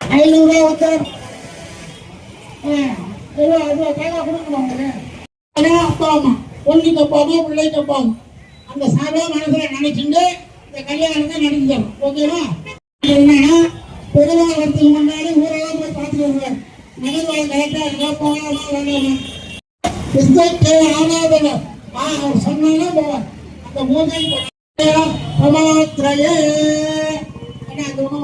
ஐநூறுரூவா ஒருத்தர் தேங்காய் கொடுக்கணும் அப்பா அம்மா பொண்ணு தப்பாமோ பிள்ளை தப்பாமோ அந்த சாதா மனசுல நினைச்சுட்டு இந்த கல்யாணத்தை நடந்துடும் ஓகேவா என்னன்னா பெருமாளத்துக்கு முன்னாடி ஊரெல்லாம் போய் பார்த்துட்டு வருவார் நகர்வாழ் கரெக்டா இருக்கா போகலாமா வேண்டாமா கிறிஸ்தவ ஆனாதன ஆ அவர் சொன்னாலும் போவார் அந்த பூஜை మమాత్రయే అని ఆ గృహం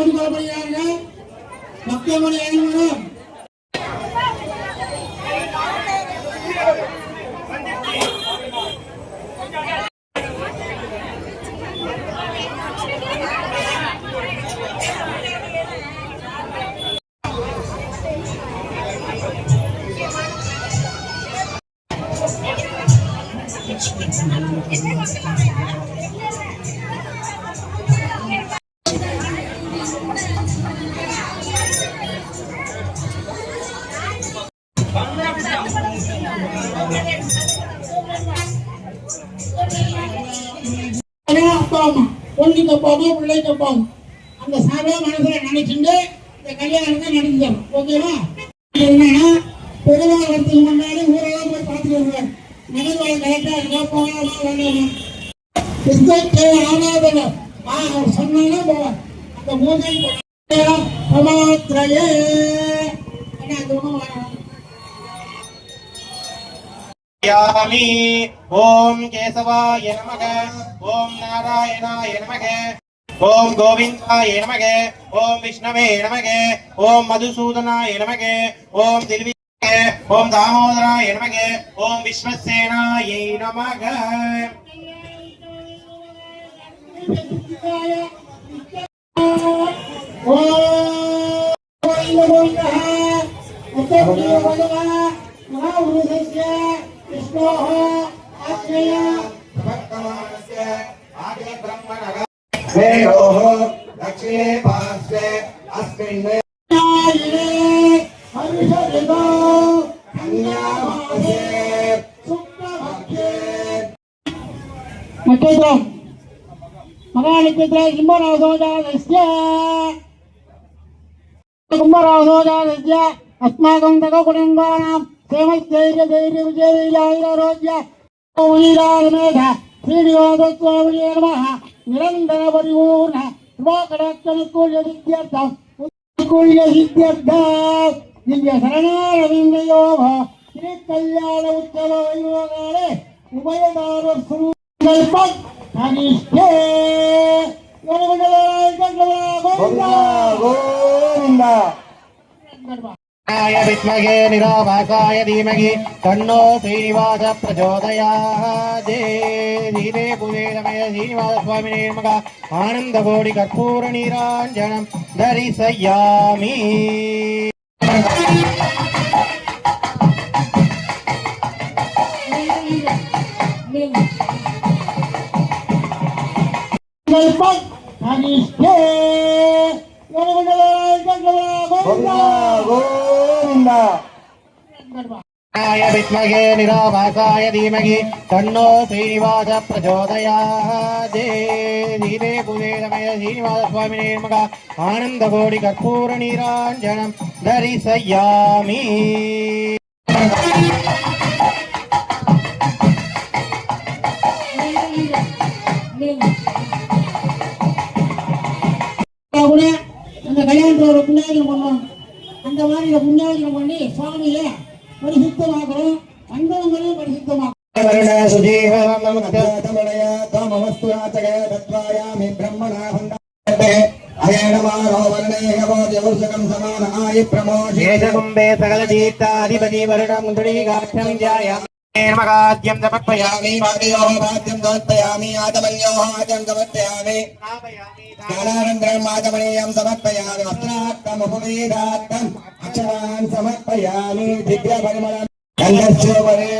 வைக்குமாறு கேட்டுக்கொள்ளப்படுகிறார்கள் மணி ஐநூறு ஓகேவா என்னன்னா பெருமாளத்துக்கு முன்னாடி ஊரெல்லாம் போய் பார்த்துட்டு கரெக்டா கிறிஸ்தவ ஆ அவர் சொன்னா அந்த பூஜை பிரமாத்திரையே அந்த உணவு யாமி ஓம் கேசவாய நமக ஓம் நாராயணாய நமக. ఓం గోవిందాయ నమగే ఓం విష్ణవే నమగే ఓం మధుసూదనాయ నమగే ఓం దిల్వి ఓం దామోదరాయ నమగే ఓం విశ్వసేనాయ నమగ విష్ణో ఆశ్రయ భక్తమానస్య ఆది బ్రహ్మణ द्वयोः दक्षिणे पार्श्वे अस्मिन् हर्षऋतौ कन्यामासे शुक्लपक्षे नक्षत्रम् मगानक्षत्रे कुम्भरासोजातस्य कुम्भरासोजातस्य अस्माकं तककुटुम्बानां श्रीमच्चैर्यधैर्यविजयैरारोग्य श्रीनिवासस्वामिने नमः சுபாகடாட்சனுக்குரிய சித்தியர்த்தம் உக்குரிய சித்தியர்த்தம் திவ்ய சரணாரவிந்தயோக ஸ்ரீ கல்யாண உற்சவ வைபவகாலே உபயதார சுருங்கல்பம் அனிஷ்டே य विद्महे निराभासाय धीमहि, तन्नो श्रीनिवास प्रचोदयात् धीरे पुरे रमय श्रीनिवासस्वामिने नमः। आनन्दकोटिकर्पूरनीराञ्जनं दर्शयामि। Welcome and stay. ஆய வித்மகே நிராபாசாய தீமகி தன்னோ ஸ்ரீனிவாச பிரச்சோதயாதே தீபே குபேரமய ஸ்ரீனிவாச சுவாமி நேர்மக ஆனந்த கோடி கற்பூர நீராஞ்சனம் தரிசயாமி கூட அந்த கல்யாணத்தில் புண்ணியாகிரம் பண்ணோம் அந்த மாதிரி இதை புண்ணியாகிரம் பண்ணி சுவாமியை பரிசுத்தமாக்கிறோம். அன்பவங்களையும் பரிசுத்தமாக்கிறோம். வருண சுஜீவ நமக்கமடைய தமவஸ்து ஆச்சகே தத்வாயாமி பிரம்மணா ஹண்டே சகல தீர்த்தாதிபதி வருடம் முந்திரி காட்டம் ஜாயா शेषकुम्भे सकलदीप्ताधिपति वरुणं तुणीकाक्षं ध्यायामि निर्मगाद्यं समर्पयामि वादयोः वाद्यं समर्पयामि आदमन्योः आद्यं समर्पयामि कालानन्तरम् आदमनीयं समर्पयामि वस्त्रार्थमुपवेदार्थम् अक्षरान् समर्पयामि दिव्यपरिमलं కళ్ళర్చోమని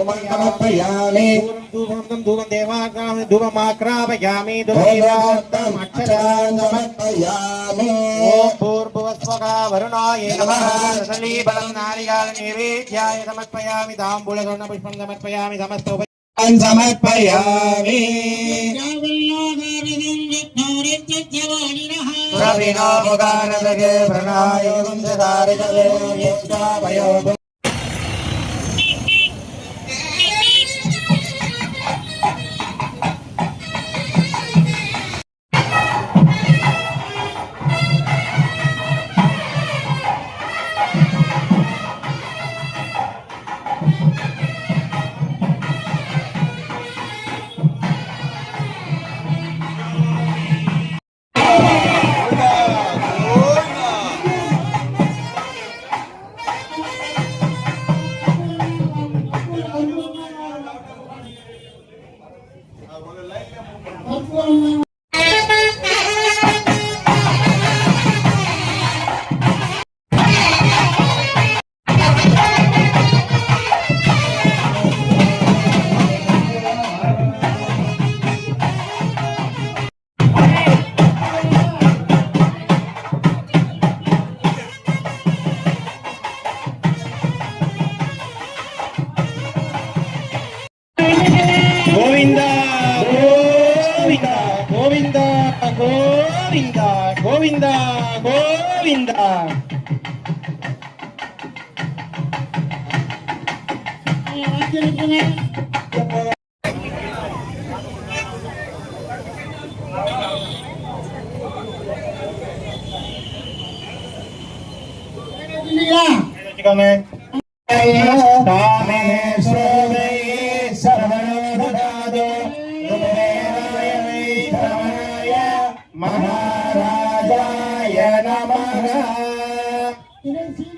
మండమప్పయామి ధూపం ధూపం దేవాగ్రామి ధూపమాక్రాపయామి ధూపమాక్రాపయామి ఓం పూర్వస్వగా వరుణాయ సమర్పయామి. తాంబూల స్వర్ణ Namaha. Namaha. Namaha. Namaha. Namaha. Namaha.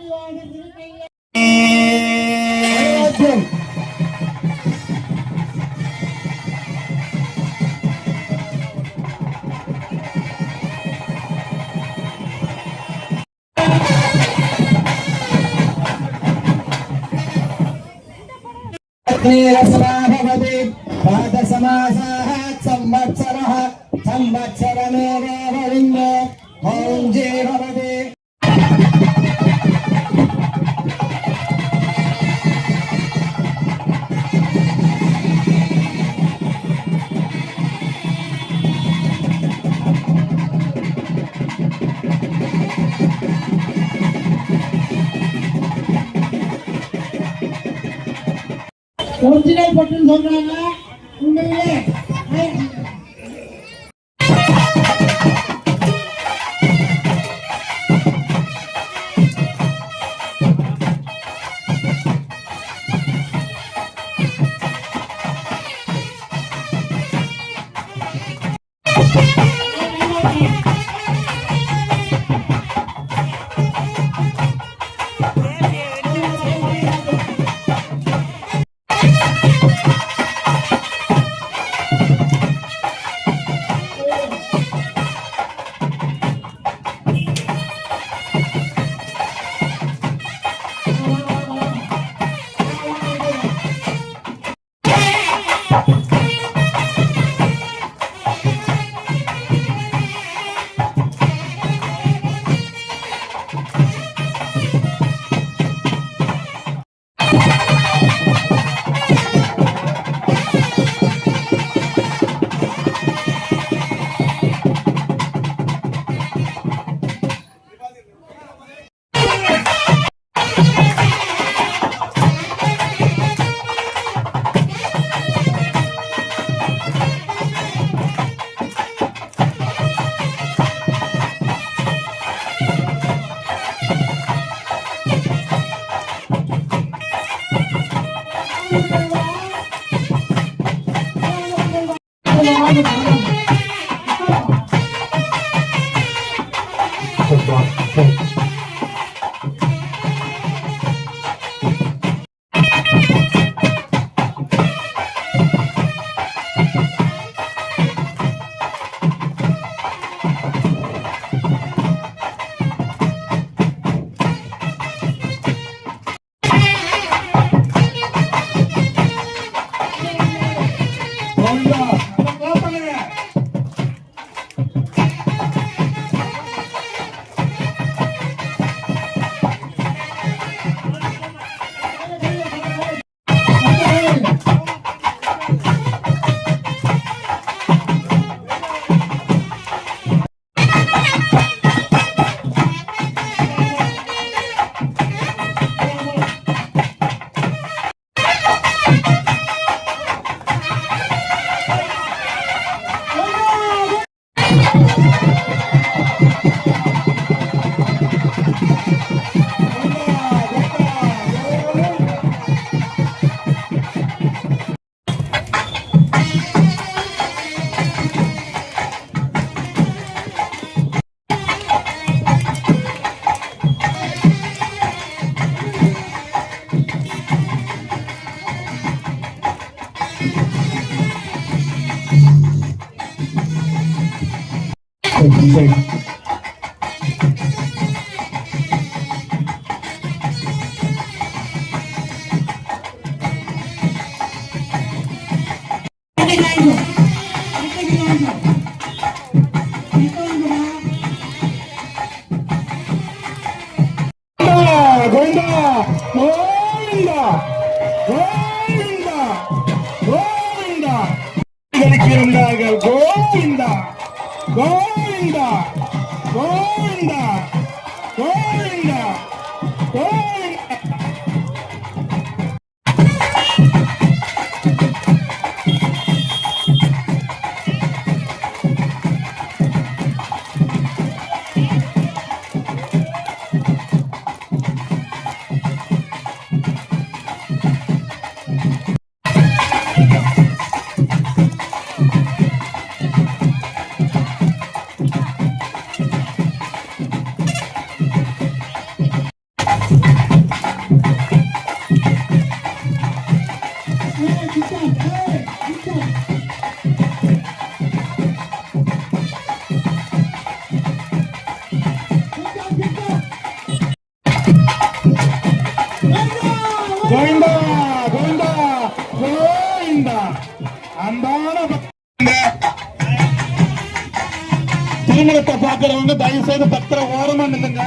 திருமணத்தை பாக்குறவங்க தயவு செய்து பத்திர ஓரமா நில்லுங்க.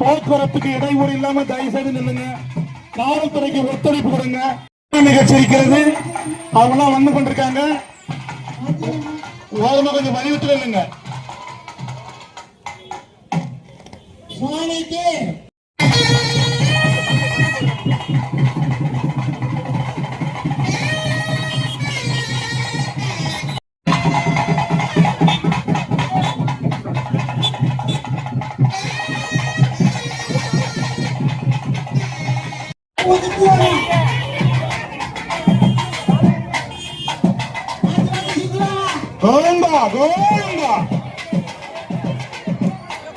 போக்குவரத்துக்கு இடையூறு இல்லாம தயவு செய்து நில்லுங்க. காவல்துறைக்கு ஒத்துழைப்பு கொடுங்க. நிகழ்ச்சி இருக்கிறது? அவங்க எல்லாம் வந்து கொண்டிருக்காங்க. ஓரமா கொஞ்சம் வலியுறுத்தி நில்லுங்க. சுவாமிக்கு கோவிந்தா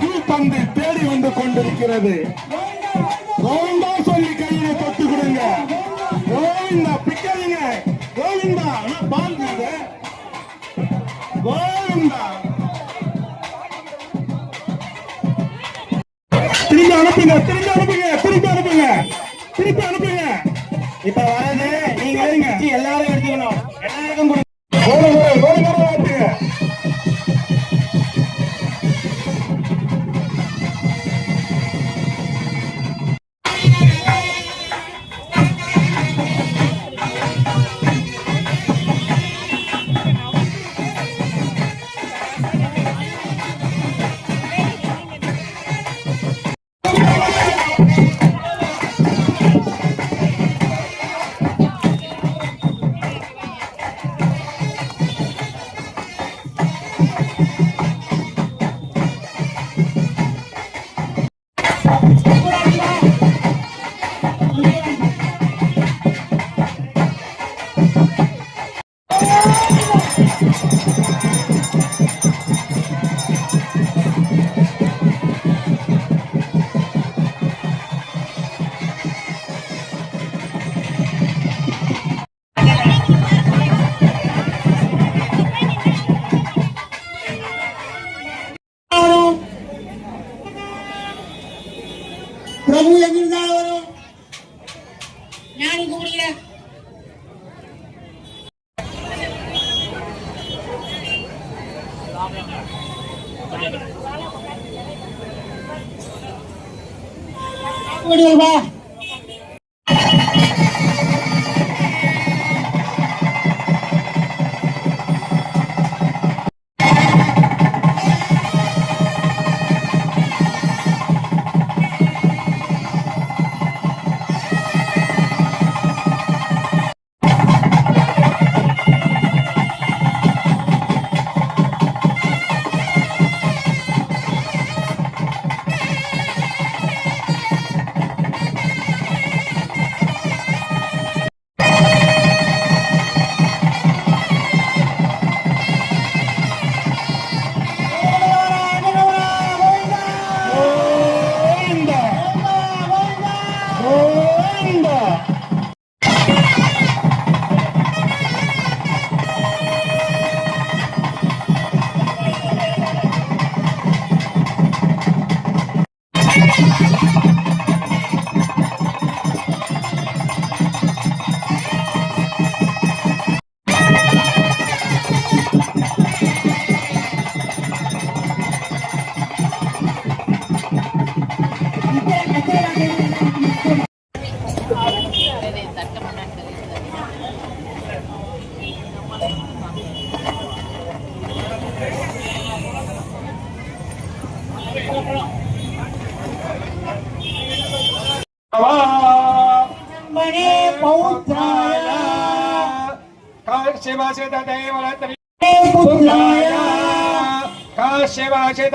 கோவிந்தா தேடி வந்து கொண்டிருக்கிறது. கோவிந்தா சொல்லி கையில தொட்டு கொடுங்க. கோவிந்தா பிக்காதீங்க கோவிந்தா ஆனா கோவிந்தா திரும்பி அனுப்புங்க திரும்பி அனுப்புங்க. Gracias.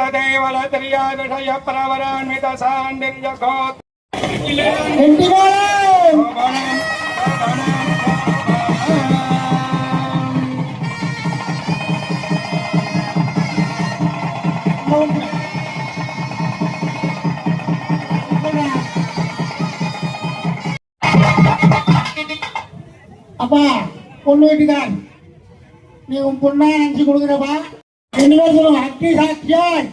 காசிவாசித தேவலத்திரியா விஷய பிரவரான்வித சாண்டிர்ஜகோத் அப்பா பொண்ணு வீட்டுக்கார் நீ உன் பொண்ணா நினைச்சு கொடுக்குறப்பா. ரெண்டு பேரும் சொல்லுங்க அக்னி சாட்சியாய்.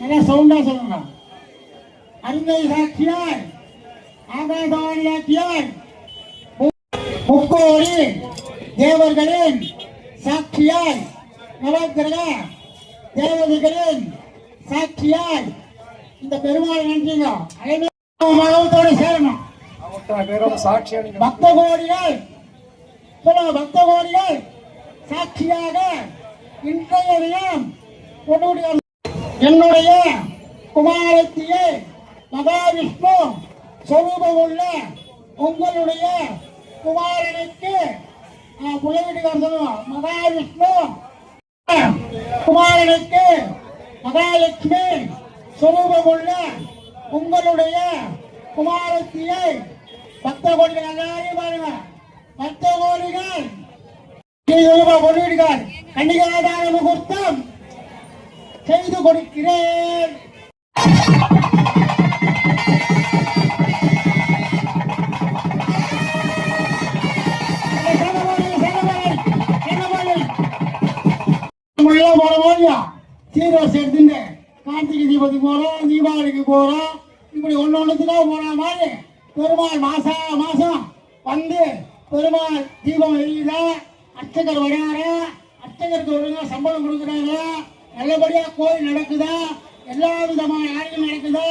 நல்லா சவுண்டா சொல்லுங்க. அருந்தை சாட்சியாய். ஆகாசவாணி சாட்சியாய். மு- முக்கோடி தேவர்களின் சாட்சியாய். நவக்கிரக தேவதைகளின் சாட்சியாய். இந்த பெருமாள் நினைச்சீங்க அதே மாதிரி மகத்தோடு சேரணும். பேரோட பக்த கோடிகள் சொல்லுங்க பக்த கோடிகள் சாட்சியாக இன்றைய உன்னுடைய என்னுடைய குமாரத்தியை மகாவிஷ்ணு சொரூபம் உள்ள உங்களுடைய குமாரனுக்கு புலவீட்டுக்கார மகாவிஷ்ணு குமாரனுக்கு மகாலட்சுமி சொரூபம் உள்ள உங்களுடைய குமாரத்தியை பக்த கோடிகள் எல்லாரையும் பாருங்க. பக்த கோடிகள் கொள்வீடுகள் கன்னிகாதான முகூர்த்தம் செய்து கொடுக்கிறேன். சீரோஸ் எடுத்துட்டு கார்த்திகை தீபத்துக்கு போறோம் தீபாவளிக்கு போறோம். இப்படி ஒண்ணு ஒண்ணுத்துக்காக போற மாதிரி பெருமாள் மாசா மாசம் வந்து பெருமாள் தீபம் எரியுதா அர்ச்சகர் வராற அர்ச்சகருக்கு ஒழுங்கா சம்பளம் கொடுக்குறாங்க நல்லபடியா கோயில் நடக்குதா? எல்லா விதமான யாருக்கும் நடக்குதா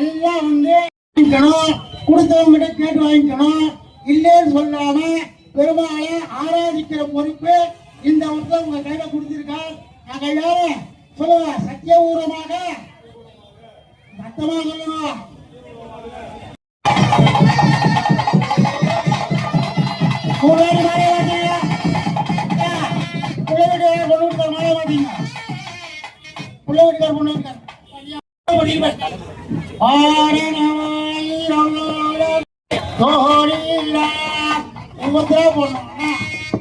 எல்லாம் வந்து வாங்கிக்கணும். கொடுத்தவங்க கிட்ட கேட்டு வாங்கிக்கணும். இல்லைன்னு சொல்லாம பெருமாளை ஆராதிக்கிற பொறுப்பு இந்த வருஷம் உங்க கையில கொடுத்திருக்கார் ஆகையால சொல்லுங்க சத்தியபூர்வமாக. சத்தமா சொல்லுங்க. முன்னாடி வீட்டுக்கார பொண்ணு வீட்டுக்கார மாறி மாட்டீங்க பிள்ளை வீட்டுக்கார பொண்ணு வீட்டுக்கார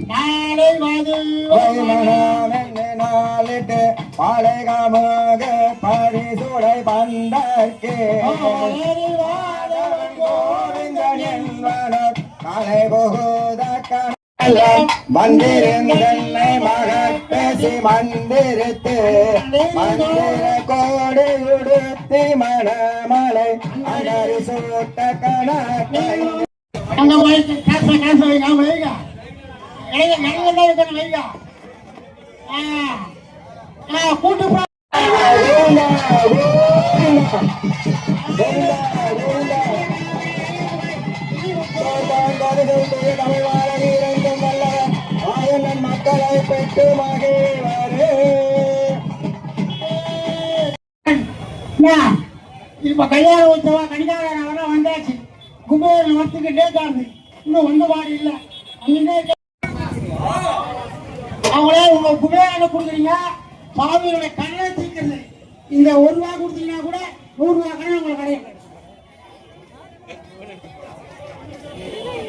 நாளை வது நாளிட்டு பாளைகாமாக பரிசுடை பந்தற்கு காலை புகுத மந்திருந்தன்னை மகத் பேசி மந்திரித்து மந்திர கோடி உடுத்தி மணமலை அடரி சூட்ட கணக்கை காசு காசு தான் கூட்டு இப்ப கல்யாண உற்சவம் கணிகாரன் அவரெல்லாம் வந்தாச்சு குபேரன் வரத்துக்கு டேட் ஆகுது இன்னும் ஒன்று பாடு இல்லை அவங்களே உங்க குபேரனை கொடுக்குறீங்க. சாமியோட கண்ணை தீக்கிறது இந்த ஒரு ரூபா கொடுத்தீங்கன்னா கூட நூறு ரூபா கண்ணை உங்களுக்கு கிடையாது.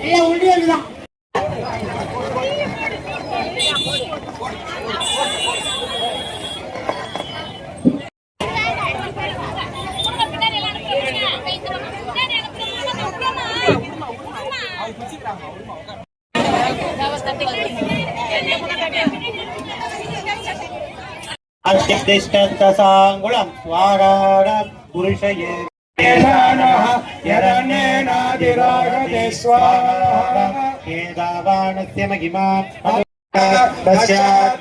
எல்லாம் ஒன்றே தான் అత్యుతిష్టంగుళం స్వారాణ పురుషయే యరణేనాదిరాగదే స్వాహ కేదావాణస్య మహిమా तस्यात्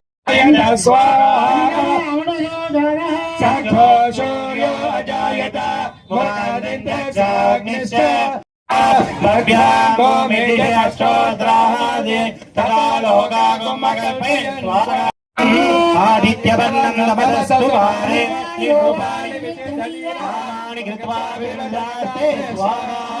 ॐ स्वाहा सघोषो यो अजायत मुरादित्यग्निश्च भव्यामो मिलिहे अष्टोद्राहादि तदा लोकागुमकल्पे आदित्यवर्णं नमदस्तु वारे योपायि कृत्वा विरजाते स्वाहा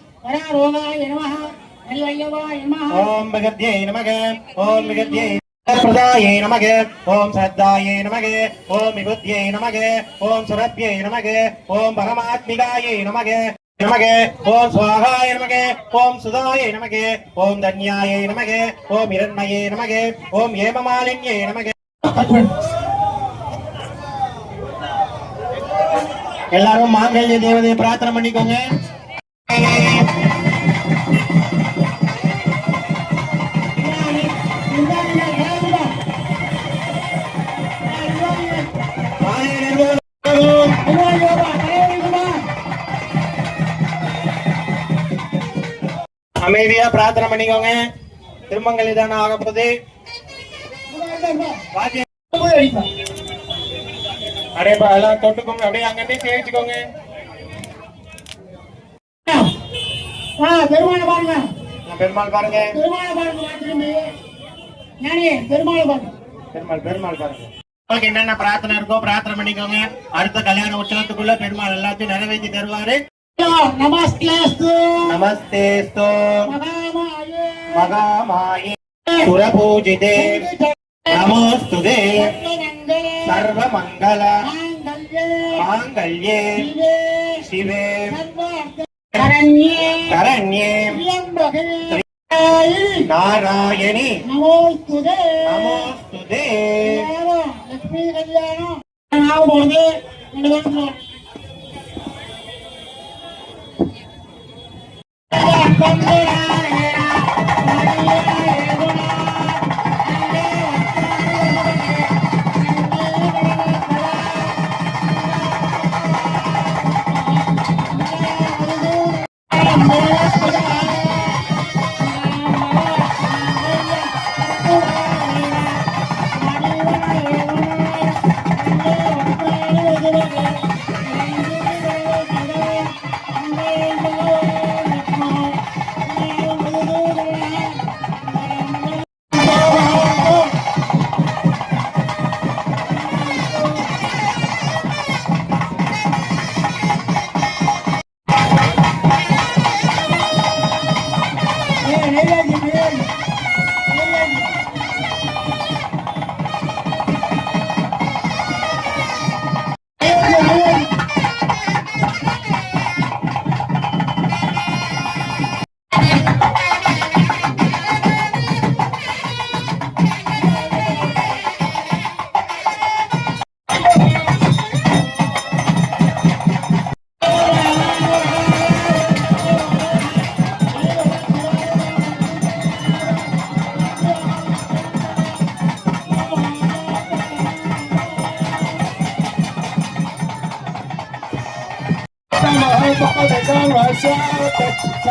வராரோகாய நமஹ நல்வல்லவாய நமஹ ஓம் பகத்யே நமக ஓம் பகத்யே பிரதாயை நமக ஓம் சத்தாயை நமக ஓம் விபுத்தியை நமக ஓம் சுரத்யை நமக ஓம் பரமாத்மிகாயை நமக நமக ஓம் சுவாகாய நமக ஓம் சுதாய நமக ஓம் தன்யாய நமக ஓம் இரண்மையே நமக ஓம் ஏமமாலின்யே நமக எல்லாரும் மாங்கல்ய தேவதையை பிரார்த்தனை பண்ணிக்கோங்க பிரார்த்தனை பண்ணிக்கோங்க. திருமங்கல் தானே ஆக போகுது. அடேப்பா எல்லாம் தொட்டுக்கோங்க. அப்படியே அங்கே சேவிச்சுக்கோங்க பெருமான பாருங்க. பெருமாள் பாருங்க. பெருமான பாருங்க பெருமாளை பாருங்க. பெருமாள் பெருமாள் பாருங்க. உங்களுக்கு என்னென்ன பிரார்த்தனை இருக்கோ பிரார்த்தனை பண்ணிக்கோங்க. அடுத்த கல்யாண உற்சவத்துக்குள்ள பெருமாள் எல்லாத்தையும் நிறைவேற்றி தருவாரு. నమస్తేస్తు. నమస్తేస్తు మగామాయే సురపూజితే నమోస్తు సర్వమంగళ. మాంగళ్యే. శివే. కరణ్యే. కరణ్యే. నారాయణి. నమోస్తు నమోస్తు Yeah.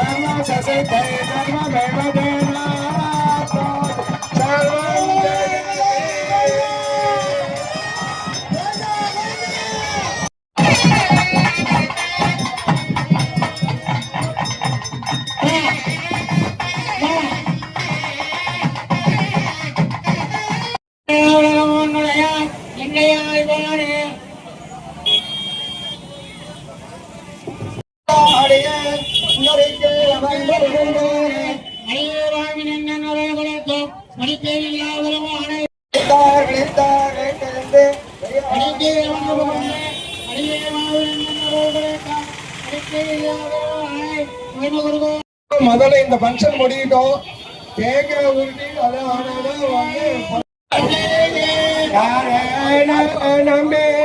Bama, Sase, Bama, Bama, Bama,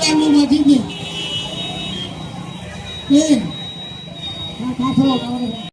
đang luôn là chiến gì Nhiên Hãy subscribe cho kênh Ghiền Mì Gõ Để không bỏ lỡ những video hấp dẫn